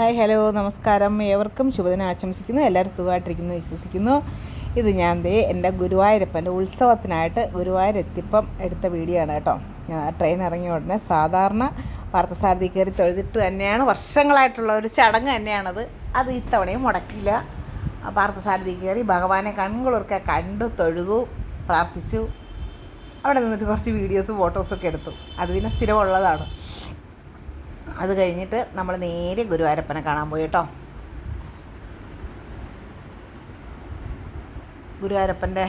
Hi hello നമസ്കാരം. ഏവർക്കും ശുഭദിനം ആശംസിക്കുന്നു. എല്ലാവരും സുഖമായിട്ടിരിക്കുന്നു വിശ്വസിക്കുന്നു. ഇത് ഞാൻ ദേ എന്റെ ഗുരുവായൂരപ്പന്റെ ഉത്സവത്തിനായിട്ട് ഗുരുവായൂർ എത്തിപ്പം എടുത്ത വീഡിയോ ആണ് കേട്ടോ. ഞാൻ ട്രെയിൻ ഇറങ്ങിയ ഉടനെ സാധാരണ പാർത്ഥസാരഥി കയറി തൊഴുതിട്ട് തന്നെയാണ്. വർഷങ്ങളായിട്ടുള്ള ഒരു ചടങ്ങ് തന്നെയാണത്. അത് ഇത്തവണയും മുടക്കിയില്ല. ആ പാർത്ഥസാരഥി കയറി ഭഗവാനെ കൺകുളിർക്കെ കണ്ടു തൊഴുതു പ്രാർത്ഥിച്ചു. അവിടെ നിന്നിട്ട് കുറച്ച് വീഡിയോസ് ഫോട്ടോസൊക്കെ എടുത്തു. അത് പിന്നെ സ്ഥിരമുള്ളതാണ്. അത് കഴിഞ്ഞിട്ട് നമ്മൾ നേരെ ഗുരുവായൂരപ്പനെ കാണാൻ പോയി കേട്ടോ. ഗുരുവായൂരപ്പന്റെ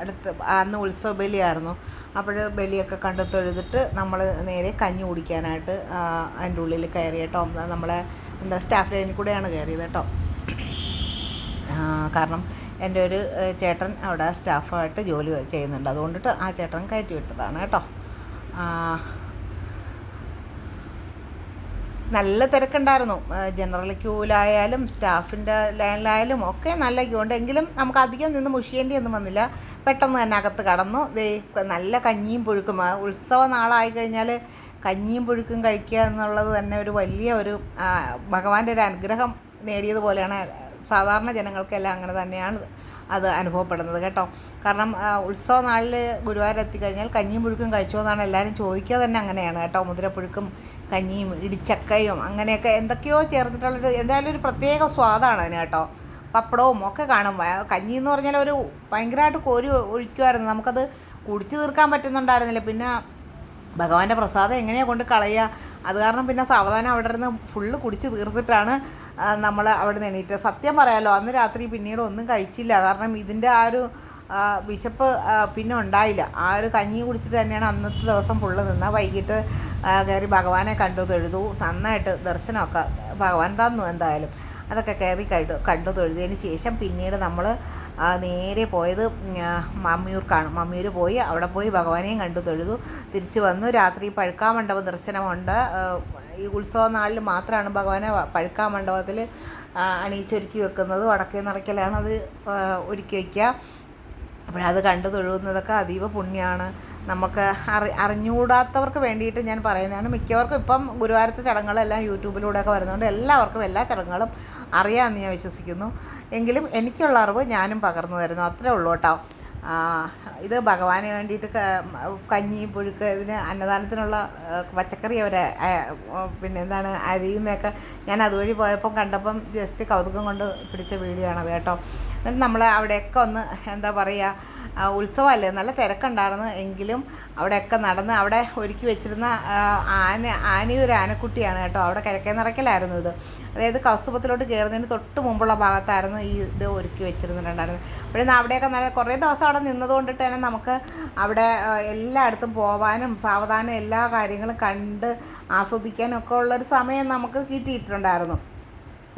അടുത്ത് അന്ന് ഉത്സവ ബലിയായിരുന്നു. അപ്പോൾ ബലിയൊക്കെ കണ്ടു തൊഴുതിട്ട് നമ്മൾ നേരെ കഞ്ഞി കുടിക്കാനായിട്ട് അതിന്റെ ഉള്ളിൽ കയറി കേട്ടോ. നമ്മളെ എന്താ സ്റ്റാഫ് ലൈനിൽ കൂടെയാണ് കയറിയത് കേട്ടോ. കാരണം എന്റെ ഒരു ചേട്ടൻ അവിടെ സ്റ്റാഫായിട്ട് ജോലി ചെയ്യുന്നുണ്ട്. അതുകൊണ്ടിട്ട് ആ ചേട്ടൻ കയറ്റി വിട്ടതാണ് കേട്ടോ. നല്ല തിരക്കുണ്ടായിരുന്നു. ജനറൽ ക്യൂവിലായാലും സ്റ്റാഫിന്റെ ലൈനിലായാലും ഒക്കെ നല്ല ക്യൂ ഉണ്ട്. എങ്കിലും നമുക്ക് അധികം നിന്ന് മുഷിയേണ്ടി ഒന്നും വന്നില്ല. പെട്ടെന്ന് തന്നെ അകത്ത് കടന്നു. ദേ നല്ല കഞ്ഞിയും പുഴുക്കും. ഉത്സവ നാളായി കഴിഞ്ഞാൽ കഞ്ഞിയും പുഴുക്കും കഴിക്കുക എന്നുള്ളത് തന്നെ ഒരു വലിയ ഒരു ഭഗവാന്റെ ഒരു അനുഗ്രഹം നേടിയതുപോലെയാണ് സാധാരണ ജനങ്ങൾക്കെല്ലാം അങ്ങനെ തന്നെയാണ്. അത് അനുഭവപ്പെടുന്നത് കേട്ടോ. കാരണം ഉത്സവ നാളിൽ ഗുരുവായൂർ എത്തിക്കഴിഞ്ഞാൽ കഞ്ഞിയും പുഴുക്കും കഴിച്ചോ എന്നാണ് എല്ലാവരും ചോദിക്കുക തന്നെ അങ്ങനെയാണ് കേട്ടോ. മുതിരപ്പുഴുക്കും കഞ്ഞിയും ഇടിച്ചക്കയും അങ്ങനെയൊക്കെ എന്തൊക്കെയോ ചേർത്തിട്ടുള്ളൊരു എന്തായാലും ഒരു പ്രത്യേക സ്വാദാണ് അതിന് കേട്ടോ. പപ്പടവും ഒക്കെ കാണും. കഞ്ഞി എന്ന് പറഞ്ഞാൽ ഒരു ഭയങ്കരമായിട്ട് കോരി ഒഴിക്കുമായിരുന്നു. നമുക്കത് കുടിച്ചു തീർക്കാൻ പറ്റുന്നുണ്ടായിരുന്നില്ല. പിന്നെ ഭഗവാന്റെ പ്രസാദം എങ്ങനെയാണ് കൊണ്ട് കളയുക? അത് കാരണം പിന്നെ സാവധാനം അവിടെ ഇരുന്ന് ഫുള്ള് കുടിച്ച് തീർത്തിട്ടാണ് നമ്മൾ അവിടെ നിന്ന് സത്യം പറയാലോ അന്ന് രാത്രി പിന്നീട് ഒന്നും കഴിച്ചില്ല. കാരണം ഇതിന്റെ ആ ഒരു വിശപ്പ് പിന്നെ ഉണ്ടായില്ല. ആ ഒരു കഞ്ഞി കുടിച്ചിട്ട് തന്നെയാണ് അന്നത്തെ ദിവസം ഫുള്ള് നിന്ന് വൈകിട്ട് കയറി ഭഗവാനെ കണ്ടു തൊഴുതു. നന്നായിട്ട് ദർശനമൊക്കെ ഭഗവാൻ തന്നു എന്തായാലും. അതൊക്കെ കയറി കണ്ടു കണ്ടു തൊഴുതിയതിന് ശേഷം പിന്നീട് നമ്മൾ നേരെ പോയത് മമ്മിയൂർക്കാണ് മമ്മിയൂർ പോയി അവിടെ പോയി ഭഗവാനെയും കണ്ടു തൊഴുതു. തിരിച്ചു വന്നു. രാത്രി പഴുക്കാമണ്ഡപ ദർശനമുണ്ട്. ഈ ഉത്സവ നാളിൽ മാത്രമാണ് ഭഗവാനെ പഴുക്കാ മണ്ഡപത്തിൽ അണിയിച്ചൊരുക്കി വെക്കുന്നത്. വടക്കേ നിറയ്ക്കലാണ് അത് ഒരുക്കി വയ്ക്കുക അപ്പോഴത് കണ്ടു തൊഴുകുന്നതൊക്കെ അതീവ പുണ്യമാണ് നമുക്ക് അറി അറിഞ്ഞുകൂടാത്തവർക്ക് വേണ്ടിയിട്ട് ഞാൻ പറയുന്നതാണ്. മിക്കവർക്കും ഇപ്പം ഗുരുവായൂരത്തെ ചടങ്ങുകളെല്ലാം യൂട്യൂബിലൂടെയൊക്കെ വരുന്നതുകൊണ്ട് എല്ലാവർക്കും എല്ലാ ചടങ്ങുകളും അറിയാമെന്ന് ഞാൻ വിശ്വസിക്കുന്നു. എങ്കിലും എനിക്കുള്ള അറിവ് ഞാനും പകർന്നു തരുന്നു. അത്രേ ഉള്ളൂ കേട്ടോ. ഇത് ഭഗവാന് വേണ്ടിയിട്ട് കഞ്ഞി പുഴുക്ക് ഇതിന് അന്നദാനത്തിനുള്ള പച്ചക്കറി അവർ പിന്നെ എന്താണ് അരിയുന്നതൊക്കെ ഞാൻ അതുവഴി പോയപ്പം കണ്ടപ്പം ജസ്റ്റ് കൗതുകം കൊണ്ട് പിടിച്ച വീഡിയോ ആണത് കേട്ടോ. എന്നിട്ട് നമ്മൾ അവിടെയൊക്കെ ഒന്ന് എന്താ പറയുക ഉത്സവമല്ലേ? നല്ല തിരക്കുണ്ടായിരുന്നു. എങ്കിലും അവിടെയൊക്കെ നടന്ന് അവിടെ ഒരുക്കി വെച്ചിരുന്ന ആന ആനയൊരു ആനക്കുട്ടിയാണ് കേട്ടോ. അവിടെ കിഴക്കേ നിറയ്ക്കലായിരുന്നു ഇത്. അതായത് കൗസ്തുഭത്തിലോട്ട് കയറുന്നതിന് തൊട്ട് മുമ്പുള്ള ഭാഗത്തായിരുന്നു ഈ ഇത് ഒരുക്കി വെച്ചിരുന്നിട്ടുണ്ടായിരുന്നത്. അപ്പോൾ അവിടെയൊക്കെ നല്ല കുറേ ദിവസം അവിടെ നിന്നതുകൊണ്ടിട്ട് തന്നെ നമുക്ക് അവിടെ എല്ലായിടത്തും പോവാനും സാവധാനം എല്ലാ കാര്യങ്ങളും കണ്ട് ആസ്വദിക്കാനും ഒക്കെ ഉള്ളൊരു സമയം നമുക്ക് കിട്ടിയിട്ടുണ്ടായിരുന്നു.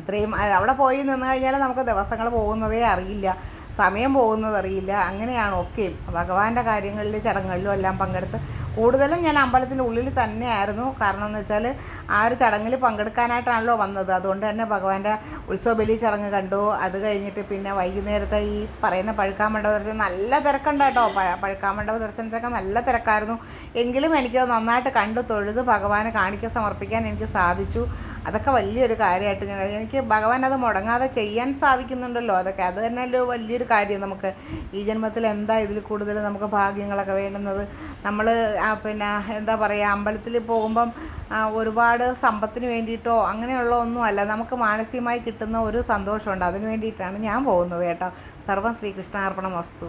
അത്രയും അവിടെ പോയി നിന്ന് കഴിഞ്ഞാൽ നമുക്ക് ദിവസങ്ങൾ പോകുന്നതേ അറിയില്ല. സമയം പോകുന്നത് അറിയില്ല. അങ്ങനെയാണ് ഒക്കെയും ഭഗവാന്റെ കാര്യങ്ങളിൽ ചടങ്ങുകളിലും എല്ലാം പങ്കെടുത്ത്. കൂടുതലും ഞാൻ അമ്പലത്തിന്റെ ഉള്ളിൽ തന്നെയായിരുന്നു. കാരണം എന്ന് വെച്ചാൽ ആ ഒരു ചടങ്ങിൽ പങ്കെടുക്കാനായിട്ടാണല്ലോ വന്നത്. അതുകൊണ്ട് തന്നെ ഭഗവാന്റെ ഉത്സവ ബലി ചടങ്ങ് കണ്ടു. അത് കഴിഞ്ഞിട്ട് പിന്നെ വൈകുന്നേരത്തെ ഈ പറയുന്ന പഴുക്കാമണ്ഡപ ദർശനം നല്ല തിരക്കുണ്ടായിട്ടോ മണ്ഡപ പഴുക്കാമണ്ഡപ ദർശനത്തിനൊക്കെ നല്ല തിരക്കായിരുന്നു. എങ്കിലും എനിക്കത് നന്നായിട്ട് കണ്ടു. തൊഴുത് ഭഗവാനെ കാണിക്ക സമർപ്പിക്കാൻ എനിക്ക് സാധിച്ചു. അതൊക്കെ വലിയൊരു കാര്യമായിട്ട് ഞാൻ എനിക്ക് ഭഗവാൻ അത് മുടങ്ങാതെ ചെയ്യാൻ സാധിക്കുന്നുണ്ടല്ലോ. അതൊക്കെ അത് തന്നെ ഒരു വലിയൊരു കാര്യം നമുക്ക്. ഈ ജന്മത്തിൽ എന്താ ഇതിൽ കൂടുതൽ നമുക്ക് ഭാഗ്യങ്ങളൊക്കെ വേണ്ടുന്നത്? നമ്മൾ പിന്നെ എന്താ പറയുക അമ്പലത്തിൽ പോകുമ്പം ഒരുപാട് സമ്പത്തിന് വേണ്ടിയിട്ടോ അങ്ങനെയുള്ള ഒന്നും അല്ല. നമുക്ക് മാനസികമായി കിട്ടുന്ന ഒരു സന്തോഷമുണ്ട്. അതിന് വേണ്ടിയിട്ടാണ് ഞാൻ പോകുന്നത് കേട്ടോ. സർവം ശ്രീകൃഷ്ണാർപ്പണം വസ്തു